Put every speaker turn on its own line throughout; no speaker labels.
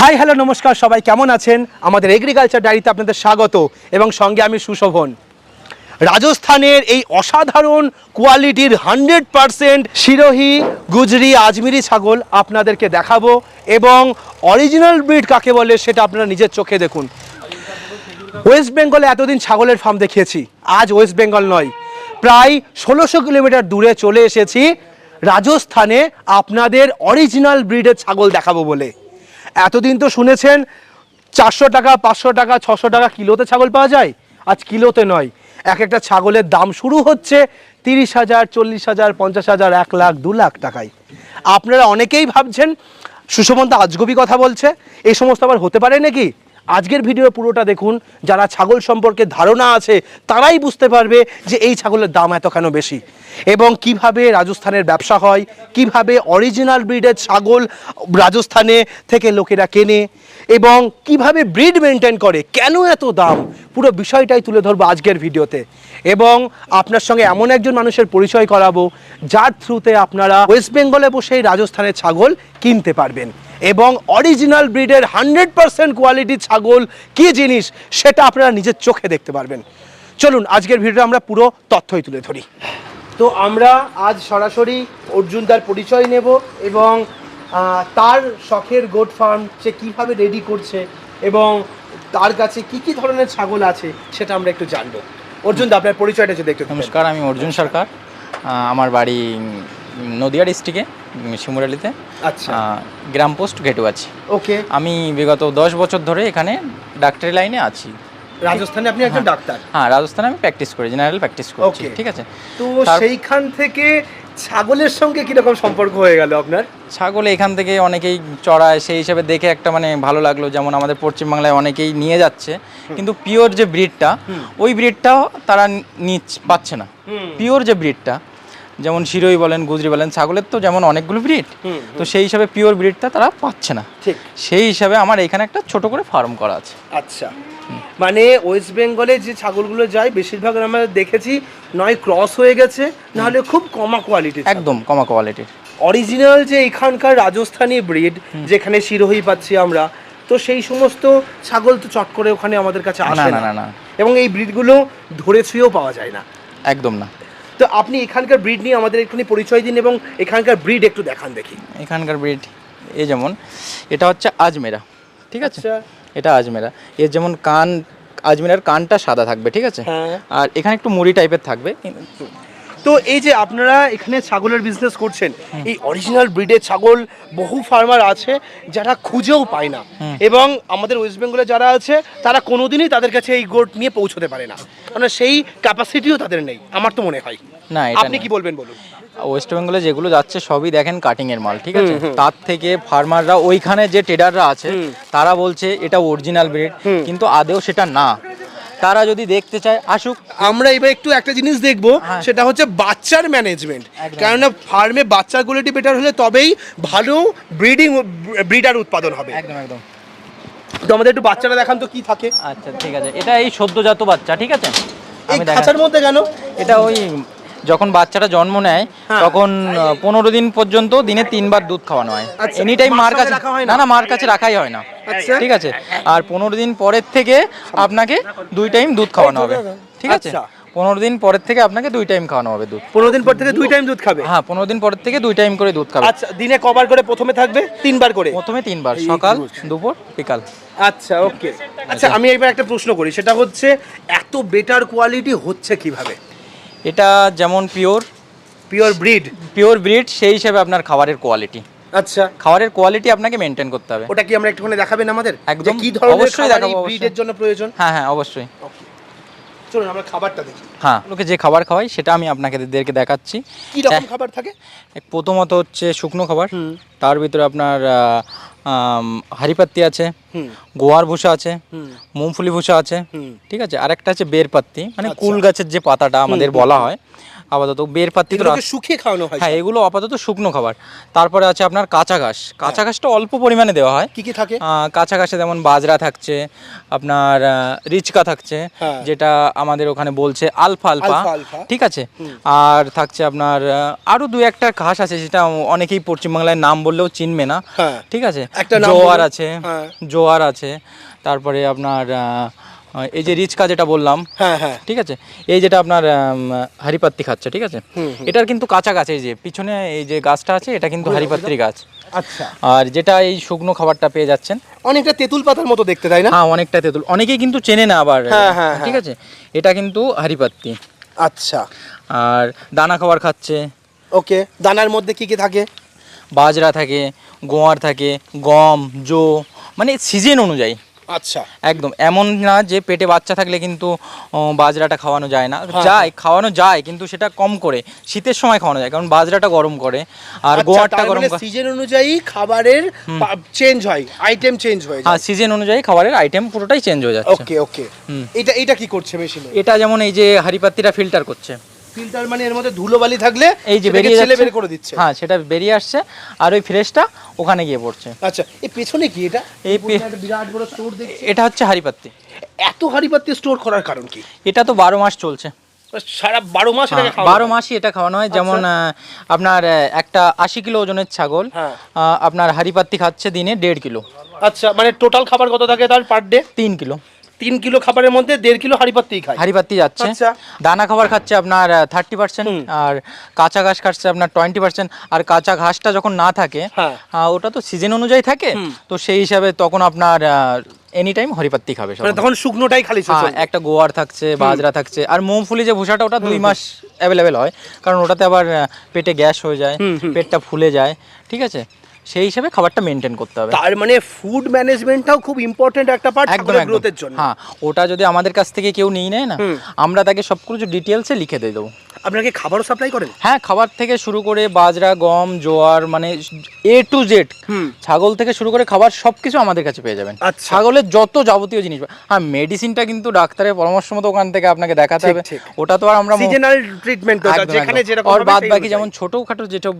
High, hello, নমস্কার, সবাই কেমন আছেন? আমাদের এগ্রিকালচার ডায়েরিতে আপনাদের স্বাগত এবং সঙ্গে আমি সুশোভন। রাজস্থানের এই অসাধারণ কোয়ালিটির হান্ড্রেড পারসেন্ট সিরোহি গুজরি, আজমিরি ছাগল আপনাদেরকে দেখাবো এবং অরিজিনাল ব্রিড কাকে বলে সেটা আপনারা নিজের চোখে দেখুন। ওয়েস্ট বেঙ্গলে এতদিন ছাগলের ফার্ম দেখিয়েছি, আজ ওয়েস্ট বেঙ্গল নয়। প্রায় ষোলোশো কিলোমিটার দূরে চলে এসেছি রাজস্থানে আপনাদের অরিজিনাল ব্রিডের ছাগল দেখাবো বলে। এতদিন তো শুনেছেন, চারশো টাকা, পাঁচশো টাকা, ছশো টাকা কিলোতে ছাগল পাওয়া যায়? আজ কিলোতে নয়। এক একটা ছাগলের দাম শুরু হচ্ছে তিরিশ হাজার, চল্লিশ হাজার, পঞ্চাশ হাজার, এক লাখ, দু লাখ টাকায়। আপনারা অনেকেই ভাবছেন সুষমন্ত আজগবি কথা বলছে এই সমস্ত আবার হতে পারে নাকি? আজকের ভিডিও পুরোটা দেখুন। যারা ছাগল সম্পর্কে ধারণা আছে, তারাই বুঝতে পারবে যে এই ছাগলের দাম এত কেন বেশি। এবং কীভাবে রাজস্থানের ব্যবসা হয়, কীভাবে অরিজিনাল ব্রিডের ছাগল রাজস্থানে থেকে লোকেরা কেনে এবং কীভাবে ব্রিড মেনটেন করে, কেন এত দাম? পুরো বিষয়টাই তুলে ধরবো আজকের ভিডিওতে। এবং আপনার সঙ্গে এমন একজন মানুষের পরিচয় করাবো, যার থ্রুতে আপনারা ওয়েস্ট বেঙ্গলে বসেই রাজস্থানের ছাগল কিনতে পারবেন। এবং অরিজিনাল ব্রিডের হান্ড্রেড পার্সেন্ট কোয়ালিটির ছাগল কী জিনিস, সেটা আপনারা নিজের চোখে দেখতে পারবেন। চলুন, আজকের ভিডিওতে আমরা পুরো তথ্যই তুলে ধরি। তো আমরা আজ সরাসরি অর্জুনদার পরিচয় নেব এবং তার শখের গোট ফার্ম সে কীভাবে রেডি করছে এবং তার কাছে কি কি ধরনের ছাগল আছে সেটা আমরা একটু জানব। অর্জুন দা আপনার পরিচয়টা যদি একটু।
নমস্কার আমি অর্জুন সরকার। আমার বাড়ি নদিয়া ডিস্ট্রিক্টে শিমুরালিতে।
আচ্ছা।
গ্রাম পোস্ট ঘেটুয়াছি।
ওকে।
আমি বিগত দশ বছর ধরে এখানে ডাক্তারি লাইনে আছি।
রাজস্থানে আপনি একজন ডাক্তার?
হ্যাঁ রাজস্থানে আমি প্র্যাকটিস করি জেনারেল প্র্যাকটিস করছি. ঠিক আছে?
তো সেইখান থেকে ছাগলের সঙ্গে কীরকম সম্পর্ক হয়ে গেল আপনার?
ছাগল এখান থেকে অনেকেই চড়ায় সেই হিসাবে দেখে একটা মানে ভালো লাগল যেমন আমাদের পশ্চিমবাংলায় অনেকেই নিয়ে যাচ্ছে। কিন্তু পিওর যে ব্রিডটা ওই ব্রিডটাও তারা নিচ পাচ্ছে না। পিওর যে ব্রিডটা যেমন শিরোই বলেন গুজরি বলেন ছাগলের তো যেমন অনেকগুলো ব্রিড তো সেই হিসাবে পিওর ব্রিডটা তারা পাচ্ছে না।
ঠিক।
সেই হিসাবে আমার এখানে একটা ছোট করে ফার্ম করা আছে।
আচ্ছা। মানে ওয়েস্ট বেঙ্গলে যে ছাগলগুলো যায় বেশিরভাগ আমরা দেখেছি নয় ক্রস হয়ে গেছে নাহলে খুব কমা কোয়ালিটি
একদম কমা কোয়ালিটির
অরিজিনাল যে এখানকার রাজস্থানি ব্রিড যেখানে শিরোহী পাচ্ছি আমরা তো সেই সমস্ত ছাগল তো চট করে ওখানে আমাদের কাছে আসে
না
না।
না না।
এবং এই ব্রিডগুলো ধরে ছুঁয়েও পাওয়া যায় না।
একদম না।
তো আপনি এখানকার ব্রিড নিয়ে আমাদের এখানে পরিচয় দিন এবং এখানকার ব্রিড একটু দেখান দেখি।
এখানকার ব্রিড এ যেমন এটা হচ্ছে আজমেরা ঠিক আছে?
আচ্ছা।
এটা আজমেরা। এর যেমন কান আজমেরার কানটা সাদা থাকবে ঠিক আছে?
হ্যাঁ।
আর এখানে একটু মুড়ি টাইপের থাকবে
তো এই যে আপনারা এখানে ছাগলের বিজনেস করছেন এই অরিজিনাল ব্রিডের ছাগল বহু ফার্মার আছে যারা খুঁজেও পায় না। এবং আমাদের ওয়েস্ট বেঙ্গলে যারা আছে তারা কোনোদিনই তাদের কাছে এই গোট নিয়ে পৌঁছতে পারে না। মানে সেই ক্যাপাসিটিও তাদের নেই আমার তো মনে হয়।
না এটা
আপনি। কি বলবেন বলুন?
ওয়েস্ট বেঙ্গলে যেগুলো যাচ্ছে সবই দেখেন কাটিং এর মাল ঠিক আছে? তার থেকে ফার্মাররা ওইখানে যে ট্রেডাররা আছে তারা বলছে এটা অরিজিনাল ব্রিড কিন্তু আদেও সেটা না। তারা যদি দেখতে চায় আসুক।
আমরা এবার একটু একটা জিনিস দেখব
হ্যাঁ।
সেটা হচ্ছে বাচ্চার ম্যানেজমেন্ট
কারণ
কেননা ফার্মে বাচ্চার কোয়ালিটি বেটার হলে তবেই ভালো ব্রিডিং ব্রিডার উৎপাদন হবে।
একদম একদম।
তো আমাদের একটু বাচ্চারা দেখান তো কি থাকে।
আচ্ছা ঠিক আছে। এটা এই সদ্যজাত বাচ্চা ঠিক আছে?
এই খাঁচার মধ্যে কেন?
এটা ওই যখন বাচ্চাটা জন্ম নেয়
হ্যাঁ।
তখন পনেরো দিন পর্যন্ত দিনে তিনবার দুধ খাওয়ানো হয়।
আচ্ছা,
এনি টাইম
মার
কাছে?
না?
না মার কাছে রাখাই হয় না।
আচ্ছা।
ঠিক আছে? আর পনেরো দিন পরের থেকে আপনাকে দুই টাইম দুধ খাওয়ানো হবে। ঠিক আছে?
আচ্ছা।
পনেরো দিন পরের থেকে আপনাকে দুই টাইম খাওয়ানো হবে দুধ।
পনেরো দিন পর থেকে দুই টাইম দুধ খাবে?
হ্যাঁ পনেরো দিন পরের থেকে দুই টাইম করে দুধ খাবে।
আচ্ছা দিনে কবার করে প্রথমে থাকবে? তিনবার করে?
প্রথমে তিনবার সকাল দুপুর বিকাল।
আচ্ছা ওকে। আচ্ছা আমি এবার একটা প্রশ্ন করি। সেটা হচ্ছে এত বেটার কোয়ালিটি হচ্ছে কীভাবে?
এটা যেমন pure
pure breed
pure breed সেই হিসাবে আপনার খাবারের কোয়ালিটি
আচ্ছা।
খাবারের কোয়ালিটি আপনাকে মেনটেন করতে হবে।
ওটা কি আমরা একটুখানি দেখাবেন আমাদের?
একদম,
কি ধরনের
অবশ্যই দেখাবো,
ব্রিডের জন্য প্রয়োজন?
হ্যাঁ হ্যাঁ অবশ্যই।
চলুন আমরা খাবারটা দেখি।
হ্যাঁ লোকে যে খাবার খাওয়াই সেটা আমি আপনাকে দেরকে দেখাচ্ছি।
কি রকম। খাবার থাকে?
প্রথমত হচ্ছে শুকনো খাবার। তার ভিতরে আপনার হাঁড়িপাত্তি আছে গোয়ার ভুষা আছে মুমফুলি ভুষা আছে ঠিক আছে? আর একটা আছে বেরপাত্তি মানে
আচ্ছা।
কুল গাছের যে পাতাটা আমাদের বলা হয় আপাতত বের পাত্তি তো
শুকিয়ে খাওয়ানো হয়
হ্যাঁ এগুলো আপাতত শুকনো খাবার। তারপরে আছে আপনার কাঁচা ঘাস। কাঁচা ঘাসটা অল্প পরিমাণে দেওয়া হয়।
কি কি থাকে?
কাঁচা ঘাসে যেমন বাজরা থাকছে আপনার রিচকা থাকছে
হ্যাঁ।
যেটা আমাদের ওখানে বলছে আলফা আলফা। ঠিক আছে? আর থাকছে আপনার আরও দু একটা ঘাস আছে যেটা অনেকেই পশ্চিমবাংলায় নাম বললেও চিনবে না।
হ্যাঁ।
ঠিক আছে? জোয়ার আছে
হ্যাঁ।
জোয়ার আছে তারপরে আপনার আহ, এই যে রিচকা যেটা বললাম
হ্যাঁ হ্যাঁ।
ঠিক আছে? এই যেটা আপনার হারিপাত্তি খাচ্ছে ঠিক আছে? এটার কিন্তু কাঁচা গাছ এই যে পিছনে এই যে গাছটা আছে এটা কিন্তু হারিপাত্রি গাছ।
আচ্ছা।
আর যেটা এই শুকনো খাবারটা পেয়ে যাচ্ছেন
অনেকটা তেঁতুল পাতার মতো দেখতে তাই না?
হ্যাঁ অনেকটা তেঁতুল। অনেকেই কিন্তু চেনে না আবার
হ্যাঁ, হ্যাঁ,
ঠিক আছে? এটা কিন্তু হারিপাত্তি
আচ্ছা।
আর দানা খাবার খাচ্ছে।
ওকে দানার মধ্যে কি কি থাকে?
বাজরা থাকে গোয়ার থাকে গম জো মানে সিজন অনুযায়ী।
আচ্ছা।
একদম এমন না যে পেটে বাচ্চা থাকলে কিন্তু বাজরাটা খাওয়ানো যায় না।
হ্যাঁ,
যায় খাওয়ানো যায় কিন্তু সেটা কম করে শীতের সময় খাওয়ানো যায় কারণ বাজরাটা গরম করে আর গোয়ারটা গরম করে
সিজন মানে অনুযায়ী খাবারের চেঞ্জ হয় আইটেম চেঞ্জ হয়ে
হ্যাঁ সিজন অনুযায়ী খাবারের আইটেম পুরোটাই চেঞ্জ হয়ে যাচ্ছে।
ওকে ওকে এটা এটা কি করছে মেশিনে
এটা যেমন এই যে হারিপাত্তিটা ফিল্টার করছে।
ফিল্টার মানে এর মধ্যে ধুলোবালি থাকলে
এই যে বেরিয়ে
ছেলে বের করে দিচ্ছে।
হ্যাঁ সেটা বেরিয়ে আসছে আর ওই ফ্রেশটা ওখানে গিয়ে পড়ছে।
আচ্ছা এই পেছনে কি এটা?
এই পে-
একটা বিরাট বড় স্টোর দেখছি।
এটা হচ্ছে হারিপাত্তি
এত হাড়িপাত্তি স্টোর করার কারণ কি?
এটা তো বারো মাস চলছে।
সারা বারো মাস এটাকে খাওয়ানো
বারো মাসই এটা খাওয়ানো হয়। যেমন আহ, আপনার আহ, একটা আশি কিলো ওজনের ছাগল
হ্যাঁ।
আহ, আপনার হারিপাত্তি খাচ্ছে দিনে দেড় কিলো।
আচ্ছা মানে টোটাল খাবার কত থাকে তার পার ডে
তিন কিলো।
তিন কিলো খাবারের মধ্যে দেড় কিলো হাড়িপাত্তি খায়।
হারিপাত্তি যাচ্ছে।
আচ্ছা।
দানা খাবার খাচ্ছে আপনার থার্টি পার্সেন্ট আর কাঁচা ঘাস খাচ্ছে আপনার টোয়েন্টি পার্সেন্ট আর কাঁচা ঘাসটা যখন না থাকে
হ্যাঁ।
ওটা তো সিজন অনুযায়ী থাকে। তো সেই হিসাবে তখন আপনার এনি টাইম হরিপাত্তি খাবে
মানে তখন শুকনোটাই খালি
হ্যাঁ, একটা গোয়ার থাকছে বাজরা থাকছে। আর যে ভুষাটা ওটা দুই মাস অ্যাভেলেবেল হয়। কারণ ওটাতে আবার পেটে গ্যাস হয়ে যায় পেটটা ফুলে যায়। ঠিক আছে? সেই হিসাবে খাবারটা মেনটেন করতে হবে।
তার মানে ফুড ম্যানেজমেন্টটাও খুব ইম্পর্টেন্ট একটা পার্ট
একদম
গ্রোথের জন্য।
হ্যাঁ ওটা যদি আমাদের কাছ থেকে কেউ নিয়ে নেয় না আমরা তাকে সব কিছু ডিটেলসে লিখে দিয়ে দেবো।
আপনাকে খাবারও সাপ্লাই করেন?
হ্যাঁ খাবার থেকে শুরু করে বাজরা গম জোয়ার মানে এ টু জেড ছাগল থেকে শুরু করে খাবার সব কিছু আমাদের কাছে পেয়ে যাবেন।
আচ্ছা।
ছাগলের যত যাবতীয় জিনিস হ্যাঁ মেডিসিনটা কিন্তু ডাক্তারের পরামর্শ মতো ওখান থেকে আপনাকে দেখাতে হবে। ওটা তো আর আমরা
সিজনাল ট্রিটমেন্ট যেখানে। যেরকম
আর বাদ বাকি। যেমন ছোটখাটো যেটা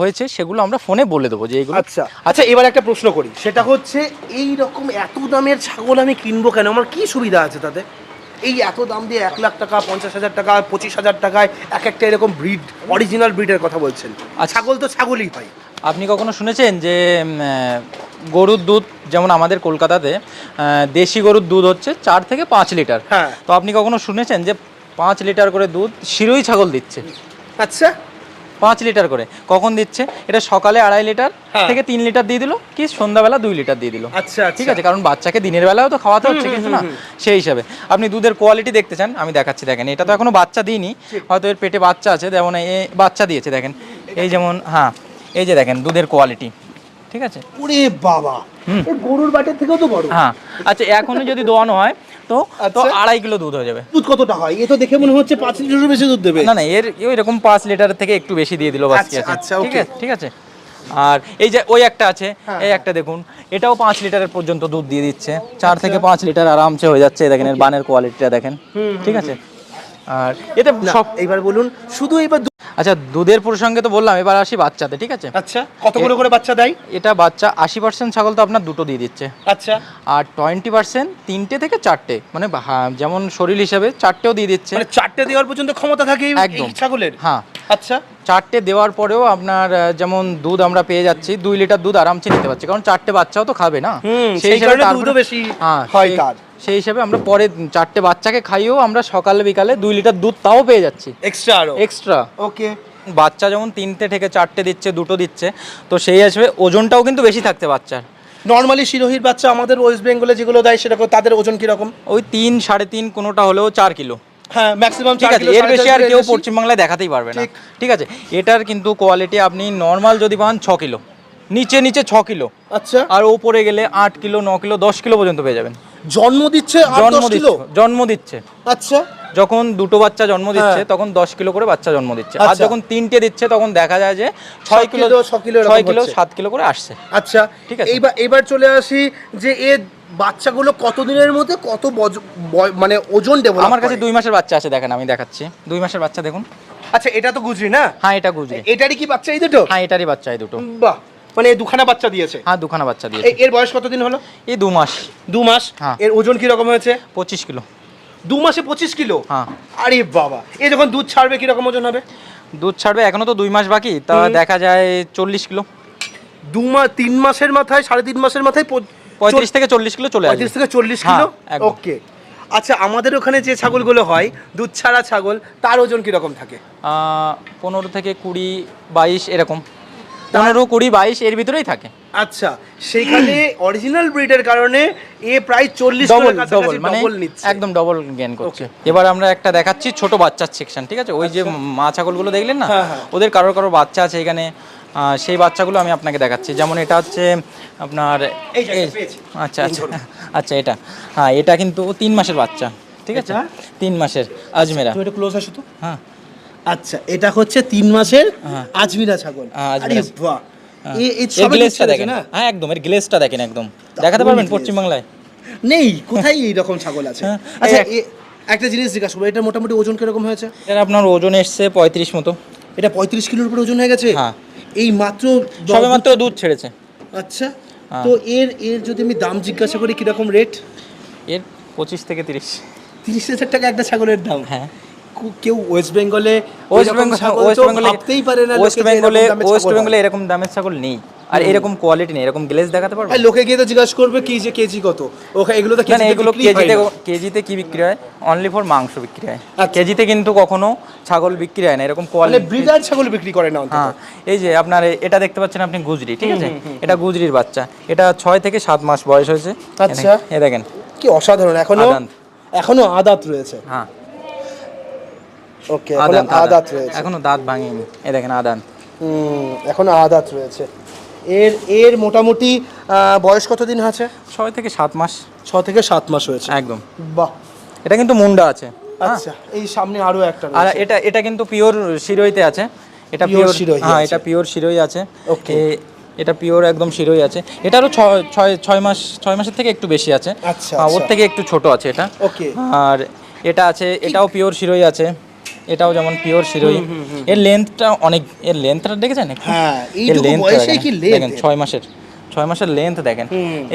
হয়েছে সেগুলো আমরা ফোনে বলে দেবো যে এগুলো
আচ্ছা। আচ্ছা এবার একটা প্রশ্ন করি। সেটা হচ্ছে এই রকম এত দামের ছাগল আমি কিনবো কেন? আমার কি সুবিধা আছে তাতে? এই এত দাম দিয়ে এক লাখ টাকা পঞ্চাশ হাজার টাকা পঁচিশ হাজার টাকায় এক একটা এরকম ব্রিড অরিজিনাল ব্রিডের কথা বলছেন।
আর
ছাগল তো ছাগলই হয়
আপনি কখনো শুনেছেন যে গরুর দুধ যেমন আমাদের কলকাতাতে দেশি গরুর দুধ হচ্ছে চার থেকে পাঁচ লিটার।
হ্যাঁ।
তো আপনি কখনো শুনেছেন যে পাঁচ লিটার করে দুধ শিরোই ছাগল দিচ্ছে?
আচ্ছা।
পাঁচ লিটার করে। কখন দিচ্ছে? এটা সকালে আড়াই লিটার
হ্যাঁ।
থেকে তিন লিটার দিয়ে দিল কি সন্ধ্যাবেলা দুই লিটার দিয়ে দিল।
আচ্ছা আচ্ছা।
ঠিক আছে কারণ বাচ্চাকে দিনের বেলাও তো খাওয়াতে হচ্ছে কিছু না। সেই হিসাবে। আপনি দুধের কোয়ালিটি দেখতে চান আমি দেখাচ্ছি দেখেন। এটা তো এখনও বাচ্চা দিইনি হয়তো এর পেটে বাচ্চা আছে যেমন এ বাচ্চা দিয়েছে দেখেন। এই যেমন হ্যাঁ এই যে দেখেন দুধের কোয়ালিটি ঠিক আছে?
ওরে বাবা! এই গরুর বাটের থেকেও তো বড়।
হ্যাঁ। আচ্ছা এখনও যদি দোয়ানো হয় তো তো
আচ্ছা।
আড়াই কিলো দুধ হয়ে যাবে।
দুধ কতটা হয়? এ তো দেখে মনে হচ্ছে পাঁচ লিটারের বেশি দুধ দেবে।
না না এর ওই রকম পাঁচ লিটারের থেকে একটু বেশি দিয়ে দিল বাস
আচ্ছা,
আছে।
আচ্ছা,
ঠিক আছে ঠিক আছে। আর এই যে ওই একটা আছে
হ্যাঁ,
এই একটা দেখুন এটাও পাঁচ লিটারের পর্যন্ত দুধ দিয়ে দিচ্ছে। চার থেকে পাঁচ লিটার আরামসে হয়ে যাচ্ছে দেখেন এর বানের কোয়ালিটিটা দেখেন। ঠিক আছে? আর এতে সব
এইবার বলুন শুধু এইবার
আচ্ছা দুধের প্রসঙ্গে তো বললাম এবার আসি বাচ্চাতে ঠিক আছে?
আচ্ছা কতগুলো করে বাচ্চা দেয়?
এটা বাচ্চা আশি পার্সেন্ট ছাগল তো আপনার দুটো দিয়ে দিচ্ছে।
আচ্ছা।
আর টোয়েন্টি পার্সেন্ট তিনটে থেকে চারটে মানে যেমন শরীর হিসাবে চারটেও দিয়ে দিচ্ছে।
মানে চারটে দেওয়ার পর্যন্ত ক্ষমতা থাকে এই-
একদম।
ছাগলের?
হ্যাঁ।
আচ্ছা।
চারটে দেওয়ার পরেও আপনার যেমন দুধ আমরা পেয়ে যাচ্ছি দুই লিটার দুধ আরামসে নিতে পারছি কারণ চারটে বাচ্চাও তো খাবে না। সেই হিসাবে
কারণে দুধও বেশি
হ্যাঁ,
হয়
সেই-। হিসাবে আমরা পরে চারটে বাচ্চাকে খাইয়েও আমরা সকালে বিকালে দুই লিটার দুধ তাও পেয়ে যাচ্ছি।
এক্সট্রা আরও?
এক্সট্রা
ওকে
বাচ্চা যেমন তিনটে থেকে চারটে দিচ্ছে দুটো দিচ্ছে তো সেই হিসেবে ওজনটাও কিন্তু বেশি থাকছে বাচ্চার।
নর্মালি শিরোহির বাচ্চা আমাদের ওয়েস্ট বেঙ্গলে যেগুলো দেয় সেরকম তাদের ওজন কীরকম?
ওই তিন সাড়ে তিন কোনোটা হলেও চার কিলো।
হ্যাঁ ম্যাক্সিমাম
ঠিক আছে এর বেশি আর কেউ পশ্চিমবাংলায় দেখাতেই পারবে না।
ঠিক।
আছে এটার কিন্তু কোয়ালিটি আপনি নর্মাল যদি পান ছ কিলো। নিচে নিচে ছ কিলো।
আচ্ছা।
আর ওপরে গেলে আট কিলো ন কিলো দশ কিলো পর্যন্ত পেয়ে যাবেন।
জন্ম দিচ্ছে
জন্ম দিচ্ছে জন্ম দিচ্ছে।
আচ্ছা।
যখন দুটো বাচ্চা জন্ম দিচ্ছে
হ্যাঁ।
তখন দশ কিলো করে বাচ্চা জন্ম দিচ্ছে। আর
আচ্ছা।
যখন তিনটে দিচ্ছে তখন দেখা যায় যে ছয় কিলো
কিলো,
ছয় কিলো সাত কিলো করে আসছে।
আচ্ছা।
ঠিক আছে।
এইবার এবার চলে আসি যে এ বাচ্চাগুলো কতদিনের মধ্যে কত মানে ওজন ডেভেলপ
আমার কাছে দুই মাসের বাচ্চা আছে দেখেন আমি দেখাচ্ছি। দুই মাসের বাচ্চা দেখুন।
আচ্ছা এটা তো গুজরি না?
হ্যাঁ এটা গুজরি।
এটারই কি বাচ্চা এই দুটো?
হ্যাঁ এটারই বাচ্চা এই দুটো।
বাহ! মানে দুখানা বাচ্চা দিয়েছে।
হ্যাঁ দুখানা বাচ্চা দিয়েছে।
এর বয়স কতদিন হলো?
এই দু মাস।
দু মাস?
হ্যাঁ।
এর ওজন কি রকম হয়েছে?
পঁচিশ কিলো।
দু মাসে পঁচিশ কিলো?
হ্যাঁ।
আরে বাবা। এ যখন দুধ ছাড়বে কি রকম ওজন হবে?
দুধ ছাড়বে এখনও তো দুই মাস বাকি তা দেখা যায় চল্লিশ কিলো।
দু মাস তিন মাসের মাথায় সাড়ে তিন মাসের মাথায়
পঁয়ত্রিশ থেকে চল্লিশ কিলো চলে
পঁয়ত্রিশ থেকে চল্লিশ
হ্যাঁ,
কিলো?
একদম।
ওকে। আচ্ছা আমাদের ওখানে যে ছাগলগুলো হয় দুধ ছাড়া ছাগল তার ওজন কীরকম থাকে?
পনেরো থেকে কুড়ি বাইশ এরকম। পনেরো কুড়ি বাইশ এর ভিতরেই থাকে।
আচ্ছা সেখানে অরিজিনাল ব্রিডের কারণে এ প্রায় চল্লিশ
ডবল ডবল মানে একদম ডবল গেন করছে। এবার আমরা একটা দেখাচ্ছি ছোট বাচ্চার সেকশন ঠিক আছে? ওই যে মা ছাগলগুলো দেখলেন না?
আচ্ছা। হ্যাঁ, হ্যাঁ।
ওদের কারোর কারোর বাচ্চা আছে এখানে। সেই বাচ্চাগুলো আমি আপনাকে দেখাচ্ছি। যেমন এটা হচ্ছে আপনার। আচ্ছা আচ্ছা আচ্ছা এটা। হ্যাঁ এটা কিন্তু তিন মাসের বাচ্চা ঠিক আছে? তিন মাসের আজমেরা।
ক্লোজ আসো তো।
হ্যাঁ।
আচ্ছা এটা হচ্ছে তিন মাসের
হ্যাঁ।
আজমিরা ছাগল।
হ্যাঁ,
আরে
আজমিরা।
বাহ।
হ্যাঁ। দেখেন। হ্যাঁ একদম এর গ্লেজটা দেখেন একদম। দেখাতে পারবেন পশ্চিমবাংলায়?
নেই কোথায় ছাগল আছে? আচ্ছা একটা জিনিস জিজ্ঞাসা করব এটা মোটামুটি ওজন কীরকম হয়েছে?
আপনার ওজন এসছে পঁয়ত্রিশ মতো।
এটা পঁয়ত্রিশ কিলোর উপর ওজন হয়ে গেছে?
হ্যাঁ।
এই মাত্র
সবে মাত্র দুধ ছেড়েছে।
আচ্ছা। তো এর এর যদি আমি দাম জিজ্ঞাসা করি কীরকম রেট
এর পঁচিশ থেকে তিরিশ।
তিরিশ হাজার টাকা একটা ছাগলের দাম।
হ্যাঁ।
কেউ ওয়েস্ট বেঙ্গলে
ওয়েস্ট বেঙ্গল ওয়েস্ট বেঙ্গলে
ভাবতেই পারে না
ওয়েস্ট বেঙ্গলে ওয়েস্ট বেঙ্গলে এরকম দামের ছাগল নেই। আর এরকম কোয়ালিটি নেই এরকম গ্লেজ দেখাতে পারব?
লোকে গিয়ে তো জিজ্ঞাসা করবে কি যে কেজি কত। ওখানে এগুলো তো কেজিতে
এগুলো কেজিতে কেজিতে কি বিক্রি হয়? অনলি ফর মাংস বিক্রি হয়।
আচ্ছা।
কেজিতে কিন্তু কখনো ছাগল বিক্রি হয় না এরকম
মানে
কোয়ালিটি
ব্রিডার ছাগল বিক্রি করে না
হ্যাঁ এই যে আপনার এটা দেখতে পাচ্ছেন আপনি গুজরি ঠিক আছে? এটা গুজরির বাচ্চা। এটা ছয় থেকে সাত মাস বয়স হয়েছে।
আচ্ছা।
এ দেখেন।
কি অসাধারণ
এখনও
এখনও আদাত রয়েছে।
হ্যাঁ।
ওকে
আদান্ত
আদাত রয়েছে।
এখনও দাঁত ভাঙেনি। এ দেখেন আদান।
হুম এখনও আদাত রয়েছে। এর এর মোটামুটি বয়স কতদিন আছে
ছয় থেকে সাত মাস।
ছ থেকে সাত মাস হয়েছে।
একদম।
বাহ।
এটা কিন্তু মুন্ডা আছে। হ্যাঁ।
আচ্ছা এই সামনে আরও একটা
আর এটা এটা কিন্তু পিওর শিরোইতে আছে। এটা পিওর
শিরোই
হ্যাঁ এটা পিওর শিরোই আছে. এ- এটা পিওর একদম শিরোই আছে। এটারও ছয় ছয় ছয় মাস ছয় মাসের থেকে একটু বেশি আছে।
আচ্ছা,
হ্যাঁ, ওর
আচ্ছা।
থেকে একটু ছোট আছে এটা।
ওকে।
আর এটা আছে এটাও পিওর শিরোই আছে। এটাও যেমন পিওর শিরোই। এর লেন্থটা অনেক এর লেন্থটা দেখেছেন?
হ্যাঁ,
এর দেখেন,
কি
দেখেন? ছয় মাসের ছয় মাসের লেন্থ দেখেন।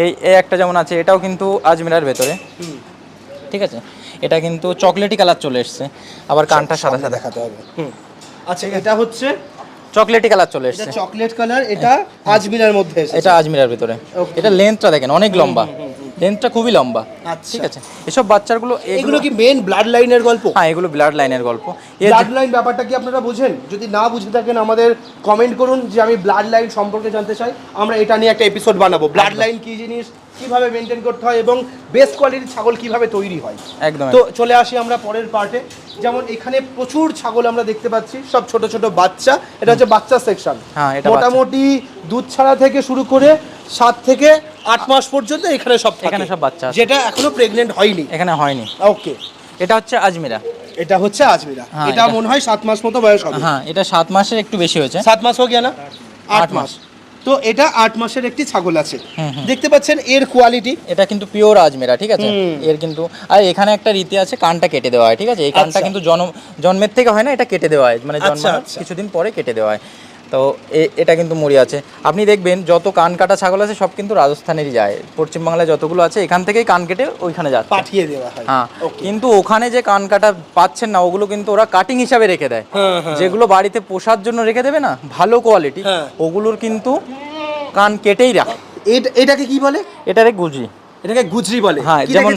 এই এই একটা যেমন আছে এটাও কিন্তু আজমিরার ভেতরে। ঠিক আছে? এটা কিন্তু চকলেটি কালার চলে এসছে। আবার কানটা সাদা সাদা
দেখাতে হবে। আচ্ছা এটা হচ্ছে?
চকলেটি কালার চলে
এটা
এসছে।
চকলেট কালার এটা আজমিরার মধ্যে
এটা আজমিরার ভিতরে। এটা লেন্থটা দেখেন অনেক লম্বা। লেন্থটা খুবই লম্বা।
আচ্ছা।
ঠিক আছে? এসব বাচ্চাগুলো
এগুলো কি মেন ব্লাড লাইনের গল্প?
হ্যাঁ এগুলো ব্লাড লাইনের গল্প।
ব্লাড লাইন ব্যাপারটা কি আপনারা বুঝেন? যদি না বুঝে থাকেন আমাদের কমেন্ট করুন যে আমি ব্লাড লাইন সম্পর্কে জানতে চাই। আমরা এটা নিয়ে একটা এপিসোড বানাবো। ব্লাড লাইন কি জিনিস? কীভাবে মেনটেন করতে হয়? এবং বেস্ট কোয়ালিটির ছাগল কীভাবে তৈরি হয়?
একদম
তো চলে আসি আমরা পরের পার্টে যেমন এখানে প্রচুর ছাগল আমরা দেখতে পাচ্ছি। সব ছোট ছোট বাচ্চা। এটা হচ্ছে বাচ্চা সেকশন
হ্যাঁ, এটা
মোটামুটি দুধ ছাড়া থেকে শুরু করে সাত থেকে আট মাস পর্যন্ত এখানে সব
এখানে সব বাচ্চা
যেটা এখনও প্রেগনেন্ট হয়নি।
এখানে হয়নি।
ওকে
এটা হচ্ছে আজমিরা।
এটা হচ্ছে আজমিরা।
হ্যাঁ,
এটা মনে হয় সাত মাস মতো বয়স হবে।
হ্যাঁ এটা সাত মাসের একটু বেশি হয়েছে।
সাত মাস হোক না? আট মাস। তো এটা আট মাসের একটি ছাগল আছে। দেখতে পাচ্ছেন এর কোয়ালিটি
এটা কিন্তু পিওর আজমেরা ঠিক আছে? এর কিন্তু আর এখানে একটা রীতি আছে কানটা কেটে দেওয়া হয় ঠিক আছে? এই কানটা
আচ্ছা।
কিন্তু জন্ম জন্মের থেকে হয় না এটা কেটে দেওয়া হয়। মানে
আচ্ছা,
জন্মানোর
আচ্ছা।
কিছুদিন পরে কেটে দেওয়া হয়। তো এটা কিন্তু মুড়ি আছে। আপনি দেখবেন যত কান কাটা ছাগল আছে সব কিন্তু রাজস্থানেরই যায়। পশ্চিমবাংলায় যতগুলো আছে এখান থেকেই কান কেটে ওইখানে যাচ্ছে।
পাঠিয়ে দেওয়া হয়।
হ্যাঁ কিন্তু ওখানে যে কান কাটা পাচ্ছেন না ওগুলো কিন্তু ওরা কাটিং হিসাবে রেখে দেয়।
হ্যাঁ, হ্যাঁ।
যেগুলো বাড়িতে পোষার জন্য রেখে দেবে না ভালো কোয়ালিটি
হ্যাঁ।
ওগুলোর কিন্তু কান কেটেই রাখে।
এটা- এটাকে কি বলে?
এটারে গুজি।
এটাকে গুজরি বলে।
হ্যাঁ যেমন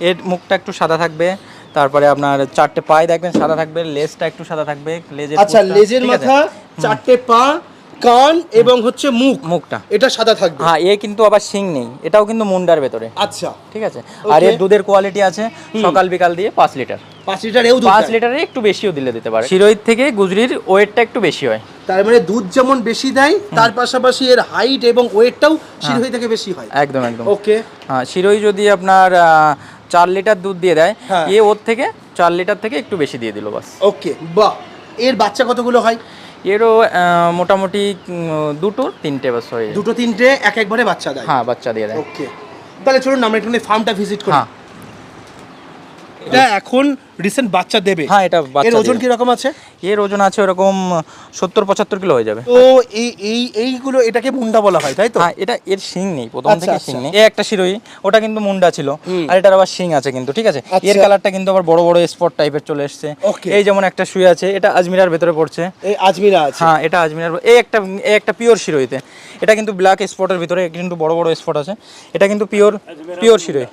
এর মুখটা একটু সাদা থাকবে। তারপরে আপনার চারটে পায়ে দেখবেন সাদা থাকবে লেজটা একটু সাদা থাকবে লেজের
আচ্ছা লেজের মাথা চারটে পা কান এবং হচ্ছে মুখ।
মুখটা।
এটা সাদা থাকবে।
হ্যাঁ এ কিন্তু আবার শিং নেই এটাও কিন্তু মুন্ডার ভেতরে।
আচ্ছা।
ঠিক আছে? আর এর দুধের কোয়ালিটি আছে সকাল বিকাল দিয়ে পাঁচ লিটার।
পাঁচ লিটার এও দুধ
পাঁচ লিটারে একটু বেশিও দিলে দিতে পারে। শিরোইর থেকে গুজরির ওয়েটটা একটু বেশি হয়।
তার মানে দুধ যেমন বেশি দেয় তার পাশাপাশি এর হাইট এবং ওয়েটটাও শিরোহী থেকে বেশি হয়।
একদম একদম।
ওকে
হ্যাঁ শিরোই যদি আপনার আহ, চার লিটার দুধ দিয়ে দেয়
হ্যাঁ।
এ ওর থেকে চার লিটার থেকে একটু বেশি দিয়ে দিল বাস।
ওকে বাহ। এর বাচ্চা কতগুলো হয়?
এরও মোটামুটি দুটো তিনটে বাস হয়।
দুটো তিনটে এক একবারে বাচ্চা দেয়।
হ্যাঁ বাচ্চা দিয়ে দেয়।
ওকে। তাহলে চলুন আমরা একটু ফার্মটা ভিজিট করি।
হ্যাঁ।
এটা এখন রিসেন্ট বাচ্চা দেবে।
হ্যাঁ, এটা
এর ওজন। কি রকম আছে?
এর ওজন আছে ওরকম সত্তর পঁচাত্তর কিলো হয়ে যাবে।
তো এই এই এইগুলো এটাকে মুন্ডা বলা হয় তাই তো?
হ্যাঁ এটা এর শিং নেই প্রথম
আচ্ছা,
থেকে
আচ্ছা।
শিং নেই। এই একটা শিরোই ওটা কিন্তু মুন্ডা ছিল। আর এটার আবার শিং আছে কিন্তু ঠিক আছে?
আচ্ছা।
এর কালারটা কিন্তু আবার বড় বড় স্পট টাইপের চলে এসছে। এই যেমন একটা শুয়ে আছে এটা আজমিরার ভেতরে পড়ছে।
এই আজমিরা আছে।
হ্যাঁ এটা আজমিরার এই একটা এই একটা পিওর শিরোইতে। এটা কিন্তু ব্ল্যাক স্পটের ভিতরে কিন্তু বড় বড় স্পট আছে। এটা কিন্তু পিওর পিওর শিরোই।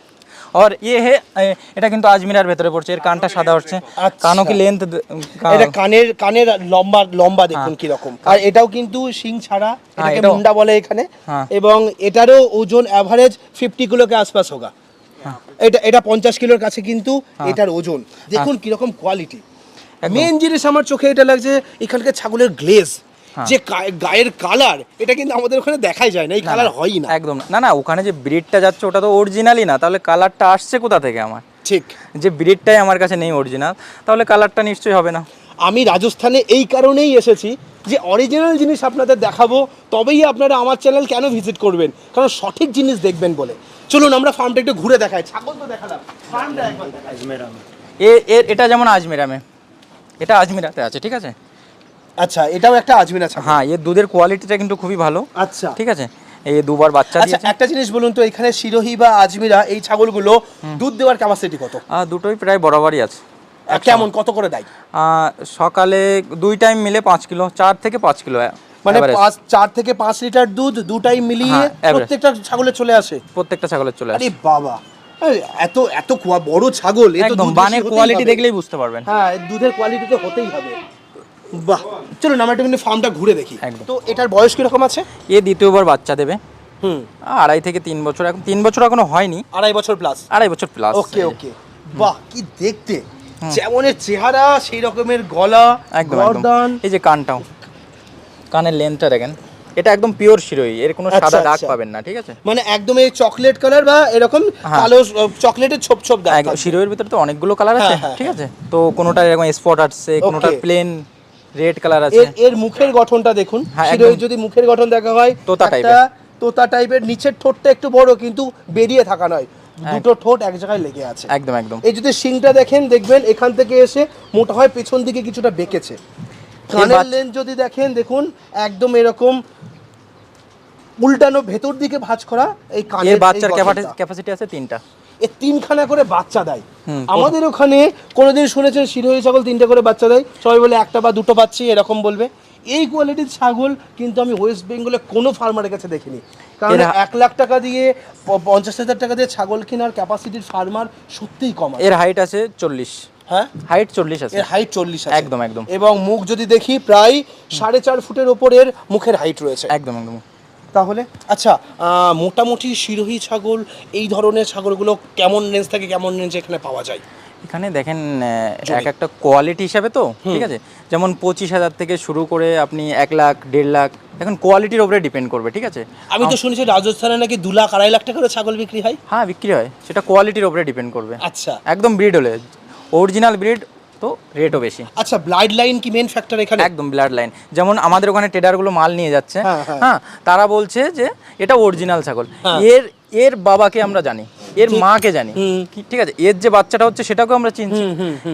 আর ইয়ে হে এ, এটা কিন্তু আজমিরার ভেতরে পড়ছে এর কানটা সাদা হচ্ছে।
আচ্ছা।
কানও কি লেন্থ
এটা কানের কানের লম্বা লম্বা দেখুন কি রকম আর এটাও কিন্তু শিং ছাড়া এটাকে
হ্যাঁ।
মুন্ডা বলে এখানে।
হ্যাঁ।
এবং এটারও ওজন অ্যাভারেজ ফিফটি কিলো কে আশপাশ হোগা।
হ্যাঁ।
এটা এটা পঞ্চাশ কিলোর কাছে কিন্তু এটার ওজন। দেখুন কীরকম কোয়ালিটি মেন জিনিস আমার চোখে এটা লাগছে এখানকার ছাগলের গ্লেজ যে গা- গায়ের কালার এটা কিন্তু আমাদের ওখানে দেখাই যায় না এই কালার হয়ই না।
একদম না। না ওখানে যে ব্রিডটা যাচ্ছে ওটা তো অরিজিনালই না। তাহলে কালারটা আসছে কোথা থেকে আমার?
ঠিক।
যে ব্রিডটাই আমার কাছে নেই অরিজিনাল তাহলে কালারটা নিশ্চয়ই হবে না।
আমি রাজস্থানে এই কারণেই এসেছি যে অরিজিনাল জিনিস আপনাদের দেখাবো তবেই আপনারা আমার চ্যানেল কেন ভিজিট করবেন? কারণ সঠিক জিনিস দেখবেন বলে। চলুন আমরা ফার্মটা একটু ঘুরে দেখাই। ছাগল তো দেখালাম। ফার্মটা একবার দেখাই।
এ এটা যেমন আজমিরামে এটা আজমিরাতে আছে ঠিক আছে?
আচ্ছা এটাও একটা আজমিনা ছাগল।
হ্যাঁ এর দুধের কোয়ালিটিটা কিন্তু খুবই ভালো।
আচ্ছা।
ঠিক আছে? এই দুবার বাচ্চা
আচ্ছা একটা জিনিস বলুন তো এখানে শিরোহী বা আজমিরা এই ছাগলগুলো দুধ দেওয়ার ক্যাপাসিটি কত?
দুটোই প্রায় বরাবরই আছে।
কেমন কত করে দেয়?
সকালে দুই টাইম মিলে পাঁচ কিলো চার থেকে পাঁচ কিলো
মানে পাঁচ চার থেকে পাঁচ লিটার দুধ দুটাই মিলিয়ে
হ্যাঁ,
প্রত্যেকটা ছাগলে চলে আসে?
প্রত্যেকটা ছাগলের চলে আসে।
আরে বাবা এত এত বড় ছাগল
একদম বানের কোয়ালিটি দেখলেই বুঝতে পারবেন।
হ্যাঁ দুধের কোয়ালিটি তো হতেই হবে। বাহ চলুন আমরা একটু ফার্মটা ঘুরে দেখি।
একদম।
তো এটার বয়স কীরকম আছে?
এ দ্বিতীয়বার বাচ্চা দেবে।
হুম।
আড়াই থেকে তিন বছর এখন তিন বছর এখনও হয়নি।
আড়াই বছর প্লাস
আড়াই বছর প্লাস
ওকে ওকে। বাহ কি দেখতে। যেমনের চেহারা সেই রকমের গলা গর্দান।
এই যে কানটাও। কানের লেন্থটা দেখেন। এটা একদম পিওর শিরোই। এর কোনো
আচ্ছা,
সাদা দাগ
আচ্ছা।
পাবেন না ঠিক আছে?
মানে একদম এই চকলেট কালার বা এরকম
হ্যাঁ।
কালো চকলেটের ছোপ ছোপ দাগ।
শিরোইয়ের ভিতরে তো অনেকগুলো কালার আছে
হ্যাঁ, হ্যাঁ,
ঠিক আছে? তো কোনোটা এরকম স্পট আসছে কোনোটা প্লেন রেড কালার আছে।
এর মুখের গঠনটা দেখুন।
হ্যাঁ,
শিরোই যদি মুখের গঠন দেখা হয়
তোতা টাইপের।
তোতা টাইপের নিচের ঠোঁটটা একটু বড় কিন্তু বেরিয়ে থাকা নয়। দুটো ঠোঁট এক জায়গায় লেগে আছে।
একদম একদম।
এই যদি শিংটা দেখেন দেখবেন এখান থেকে এসে মোটা হয় পেছন দিকে কিছুটা বেঁকেছে। কানের
লেন
লেন্স যদি দেখেন দেখুন একদম এরকম উল্টানো ভেতর দিকে ভাঁজ করা এই কানের
বাচ্চার ক্যাপাসিটি আছে তিনটা।
এ তিনখানা করে বাচ্চা দেয়। আমাদের ওখানে কোনোদিন শুনেছেন শিরোহী ছাগল তিনটে করে বাচ্চা দেয়। সবাই বলে একটা বা দুটো পাচ্ছি এরকম বলবে। এই কোয়ালিটির ছাগল কিন্তু আমি ওয়েস্ট বেঙ্গলে কোনো ফার্মারের কাছে দেখিনি। কারণ এক লাখ টাকা দিয়ে পঞ্চাশ হাজার টাকা দিয়ে ছাগল কেনার ক্যাপাসিটির ফার্মার সত্যিই কম
এর হাইট আছে চল্লিশ।
হ্যাঁ?
হাইট চল্লিশ আছে।
এর হাইট চল্লিশ
একদম, একদম।
এবং মুখ যদি দেখি প্রায় সাড়ে চার ফুটের ওপরের মুখের হাইট রয়েছে।
একদম একদম।
তাহলে? আচ্ছা মোটামুটি শিরোহী ছাগল এই ধরনের ছাগলগুলো কেমন রেঞ্জ থেকে কেমন রেঞ্জ এখানে পাওয়া যায়?
এখানে দেখেন এক একটা কোয়ালিটি হিসাবে তো ঠিক আছে? যেমন পঁচিশ হাজার থেকে শুরু করে আপনি এক লাখ দেড় লাখ এখন কোয়ালিটির উপরে ডিপেন্ড করবে ঠিক আছে?
আমি তো শুনেছি রাজস্থানে নাকি দু লাখ আড়াই লাখ টাকা করে ছাগল বিক্রি হয়।
হ্যাঁ বিক্রি হয়। সেটা কোয়ালিটির উপরে ডিপেন্ড করবে।
আচ্ছা।
একদম ব্রিড হলে অরিজিনাল ব্রিড তো রেটও বেশি।
আচ্ছা ব্লাড লাইন কি মেন ফ্যাক্টর এখানে?
একদম ব্লাড লাইন যেমন আমাদের ওখানে ট্রেডারগুলো মাল নিয়ে যাচ্ছে
হ্যাঁ, হ্যাঁ।
হ্যাঁ তারা বলছে যে এটা অরিজিনাল ছাগল।
হ্যাঁ।
এর এর বাবাকে আমরা জানি এর মাকে জানি। ঠিক আছে? এর যে বাচ্চাটা হচ্ছে সেটাকেও আমরা চিনছি।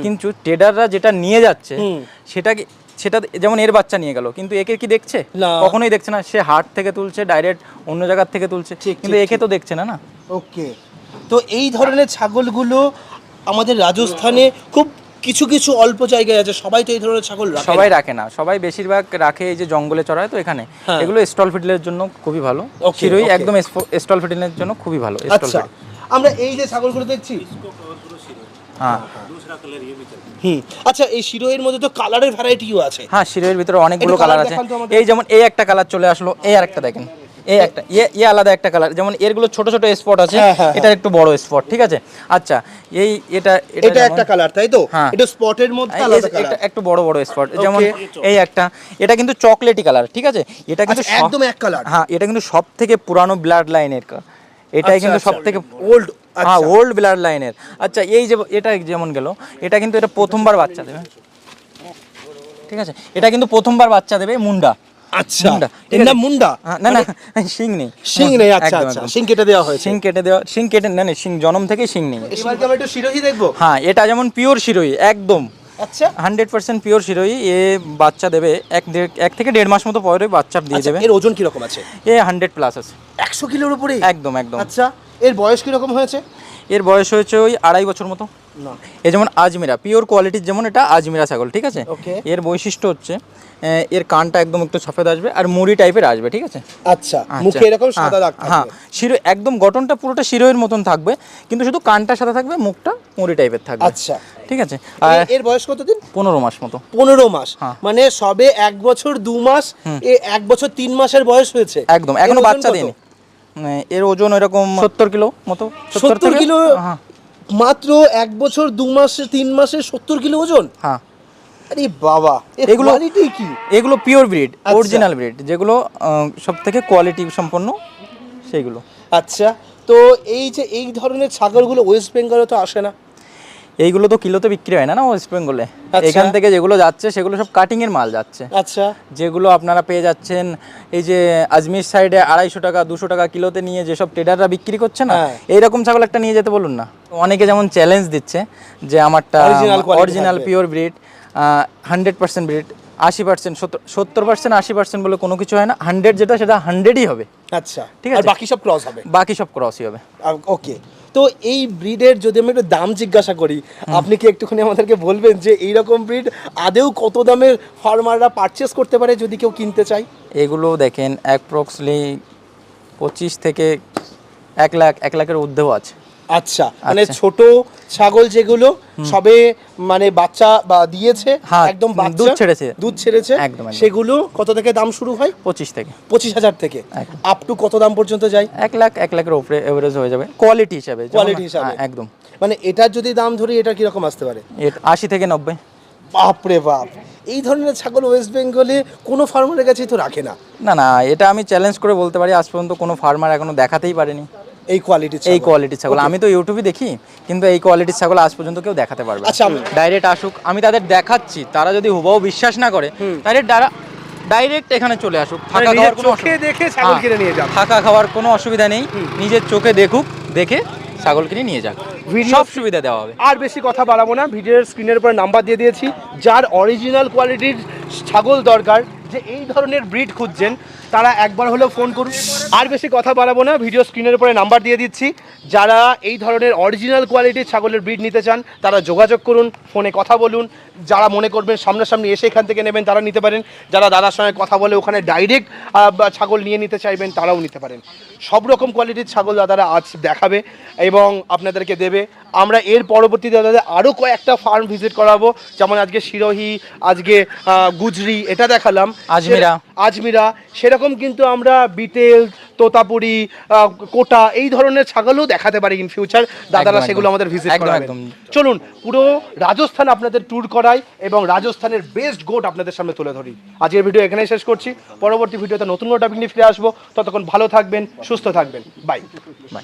কিন্তু ট্রেডাররা যেটা নিয়ে যাচ্ছে সেটাকে সেটা যেমন এর বাচ্চা নিয়ে গেল কিন্তু একে কি দেখছে। কখনোই দেখছে না। সে হাট থেকে তুলছে ডাইরেক্ট অন্য জায়গার থেকে তুলছে। কিন্তু একে তো দেখছে না না?
ওকে তো এই ধরনের ছাগলগুলো আমাদের রাজস্থানে খুব কিছু কিছু অল্প জায়গায় আছে সবাই তো এই ধরনের ছাগল রাখে
সবাই রাখে না সবাই বেশিরভাগ রাখে এই যে জঙ্গলে চড়ায় তো এখানে।
হ্যাঁ।
এগুলো স্টল ফিডলের জন্য খুবই ভালো। শিরোই একদম স্টল ফিডলের জন্য খুবই ভালো স্টল
আচ্ছা আমরা এই যে ছাগলগুলো দেখছি।
হ্যাঁ।
হুম আচ্ছা এই শিরোহের মধ্যে তো কালারের ভ্যারাইটিও আছে।
হ্যাঁ শিরোয়ের ভিতরে অনেকগুলো কালার আছে। এই যেমন এই একটা কালার চলে আসলো এই আরেকটা দেখেন। এই একটা ইয়ে আলাদা একটা কালার যেমন এরগুলো ছোট ছোট স্পট আছে
হ্যাঁ, হ্যাঁ,
এটা একটু বড় স্পট ঠিক আছে? আচ্ছা এই এটা
এটা একটা কালার তাই তো?
হ্যাঁ।
এটা স্পটের মধ্যে আলাদা কালার
একটু বড় বড় স্পট যেমন এই একটা এটা কিন্তু চকলেটি কালার ঠিক আছে? এটা কিন্তু
আচ্ছা, একদম এক কালার
হ্যাঁ এটা কিন্তু সব থেকে পুরানো ব্লাড লাইনের এটাই কিন্তু সব থেকে
ওল্ড
হ্যাঁ ওল্ড ব্লাড লাইনের আচ্ছা এই যে এটা যেমন গেল এটা কিন্তু এটা প্রথমবার বাচ্চা দেবে। ঠিক আছে? এটা কিন্তু প্রথমবার বাচ্চা দেবে মুন্ডা।
আচ্ছা এর নাম মুন্ডা?
না না শিং নেই।
শিং নেই আচ্ছা আচ্ছা শিং কেটে দেওয়া হয়েছে।
শিং কেটে দেওয়া শিং কেটে না না শিং জন্ম থেকে শিং নেই।
এবার কি আমরা একটু শিরোহী দেখব?
হ্যাঁ এটা যেমন পিওর শিরোই একদম।
আচ্ছা।
হান্ড্রেড পার্সেন্ট পিওর শিরোই এ বাচ্চা দেবে এক দেড় এক থেকে দেড় মাস মতো পরে বাচ্চা দিয়ে
আচ্ছা,
দেবে।
এর ওজন কীরকম আছে?
এ হান্ড্রেড প্লাস আছে।
একশো কিলোর উপরে
একদম একদম।
আচ্ছা এর বয়স কীরকম হয়েছে?
এর বয়স হয়েছে ওই আড়াই বছর মতো। এ যেমন আজমিরা পিওর কোয়ালিটির যেমন এটা আজমিরা ছাগল ঠিক আছে? এর বৈশিষ্ট্য হচ্ছে এর কানটা একদম একটু সফেদ আসবে আর মুড়ি টাইপের আসবে ঠিক আছে?
আচ্ছা
আচ্ছা।
মুখে এরকম সাদা
হ্যাঁ,
দাগ
হ্যাঁ শিরো একদম গঠনটা পুরোটা শিরোয়ের মতন থাকবে কিন্তু শুধু কানটা সাদা থাকবে মুখটা মুড়ি টাইপের থাকবে।
আচ্ছা।
ঠিক আছে? আর
এর বয়স কতদিন?
পনেরো মাস মতো।
পনেরো মাস।
হ্যাঁ।
মানে সবে এক বছর দু মাস এ এক বছর তিন মাসের বয়স হয়েছে।
একদম।
এখনও
বাচ্চা
কত?
মানে এর ওজন এরকম সত্তর কিলো মতো?
সত্তর কিলো
হ্যাঁ।
মাত্র এক বছর দু মাসে তিন মাসে সত্তর কিলো ওজন?
হ্যাঁ।
আরে বাবা
এগুলো-
কোয়ালিটি কি?
এগুলো পিওর ব্রিড। অরিজিনাল ব্রিড যেগুলো সব থেকে কোয়ালিটি সম্পন্ন সেইগুলো।
আচ্ছা তো এই যে এই ধরনের ছাগলগুলো ওয়েস্ট বেঙ্গলে তো আসে না।
এইগুলো তো কিলোতে বিক্রি হয় না না ওয়েস্ট বেঙ্গলে?
আচ্ছা।
এখান থেকে যেগুলো যাচ্ছে সেগুলো সব কাটিং এর মাল যাচ্ছে।
আচ্ছা।
যেগুলো আপনারা পেয়ে যাচ্ছেন এই যে আজমির সাইডে আড়াইশো টাকা দুশো টাকা কিলোতে নিয়ে যেসব ট্রেডাররা বিক্রি করছে না
হ্যাঁ।
এইরকম ছাগল একটা নিয়ে যেতে বলুন না। অনেকে যেমন চ্যালেঞ্জ দিচ্ছে যে আমারটা original pure breed hundred percent breed আশি পার্সেন্ট সত্তর পার্সেন্ট আশি পার্সেন্ট বলে কোনো কিছু হয় না। হান্ড্রেড যেটা সেটা হান্ড্রেডই হবে।
আচ্ছা।
ঠিক আছে।
বাকি সব ক্রস হবে।
বাকি সব ক্রসই হবে।
ওকে তো এই ব্রিডের যদি আমি একটু দাম জিজ্ঞাসা করি আপনি কি একটুখানি আমাদেরকে বলবেন যে এই রকম ব্রিড আদেও কত দামের ফার্মাররা পারচেস করতে পারে যদি কেউ কিনতে চায়?
এগুলো দেখেন অ্যাপ্রক্সলি পঁচিশ থেকে এক লাখ এক লাখের ঊর্ধ্বেও আছে।
আচ্ছা মানে
আচ্ছা।
ছোট ছাগল যেগুলো সবে মানে বাচ্চা বা দিয়েছে
হ্যাঁ,
একদম
দুধ ছেড়েছে।
দুধ ছেড়েছে
একদম।
সেগুলো কত থেকে দাম শুরু হয়?
পঁচিশ থেকে।
পঁচিশ হাজার থেকে। আপ টু কত দাম পর্যন্ত যায়?
এক লাখ এক লাখের উপরে এভারেজ হয়ে যাবে। কোয়ালিটি হিসাবে
কোয়ালিটি হিসাবে।
হ্যাঁ, একদম।
মানে এটার যদি দাম ধরি এটা কীরকম আসতে পারে?
আশি থেকে নব্বই।
বাপরে বাপ! এই ধরনের ছাগল ওয়েস্ট বেঙ্গলে কোনো ফার্মারের কাছেই তো রাখে না।
না না এটা আমি চ্যালেঞ্জ করে বলতে পারি আজ পর্যন্ত কোনো ফার্মার এখনও দেখাতেই পারেনি।
এই কোয়ালিটি
এই কোয়ালিটির ছাগল। আমি তো ইউটিউবে দেখি কিন্তু এই কোয়ালিটির ছাগল আজ পর্যন্ত কেউ দেখাতে পারবে
আচ্ছা,
ডাইরেক্ট আসুক আমি তাদের দেখাচ্ছি তারা যদি হুবাও বিশ্বাস না করে ডাইরেক্ট ডাইরেক্ট এখানে চলে আসুক। থাকা
মানে নিজের
খাওয়ার কোনো
চোখে দেখে ছাগল
হ্যাঁ,
কিনে নিয়ে যান
থাকা খাওয়ার কোনো অসুবিধা নেই। নিজের চোখে দেখুক দেখে ছাগল কিনে নিয়ে যাক। সব সুবিধা দেওয়া হবে।
আর বেশি কথা বাড়াবো না ভিডিওর স্ক্রিনের উপর নাম্বার দিয়ে দিয়েছি যার অরিজিনাল কোয়ালিটির ছাগল দরকার। যে এই ধরনের ব্রিড খুঁজছেন, তারা একবার হলেও ফোন করুন। আর বেশি কথা বাড়াবো না ভিডিও স্ক্রিনের উপরে নাম্বার দিয়ে দিচ্ছি। যারা এই ধরনের অরিজিনাল কোয়ালিটির ছাগলের ব্রিড নিতে চান, তারা যোগাযোগ করুন ফোনে কথা বলুন। যারা মনে করবেন সামনাসামনি এসে এখান থেকে নেবেন, তারা নিতে পারেন। যারা দাদার সঙ্গে কথা বলে ওখানে ডাইরেক্ট ছাগল নিয়ে নিতে চাইবেন, তারাও নিতে পারেন। সব রকম কোয়ালিটির ছাগল দাদারা আজ দেখাবে এবং আপনাদেরকে দেবে। আমরা এর পরবর্তীতে দাদা আরও কয়েকটা ফার্ম ভিজিট করাবো। যেমন আজকে শিরোহি আজকে গুজরি এটা দেখালাম।
আজমিরা।
আজমিরা। সেরকম কিন্তু আমরা বিটেল তোতাপুরি কোটা এই ধরনের ছাগলও দেখাতে পারি ইন ফিউচার দাদারা সেগুলো আমাদের ভিজিট
একদম,
করাবেন। চলুন পুরো রাজস্থান আপনাদের ট্যুর করাই এবং রাজস্থানের বেস্ট গোট আপনাদের সামনে তুলে ধরি। আজকের ভিডিও এখানেই শেষ করছি। পরবর্তী ভিডিওতে নতুন কোনো টপিক নিয়ে ফিরে আসব। ততক্ষণ ভালো থাকবেন সুস্থ থাকবেন। Bye
bye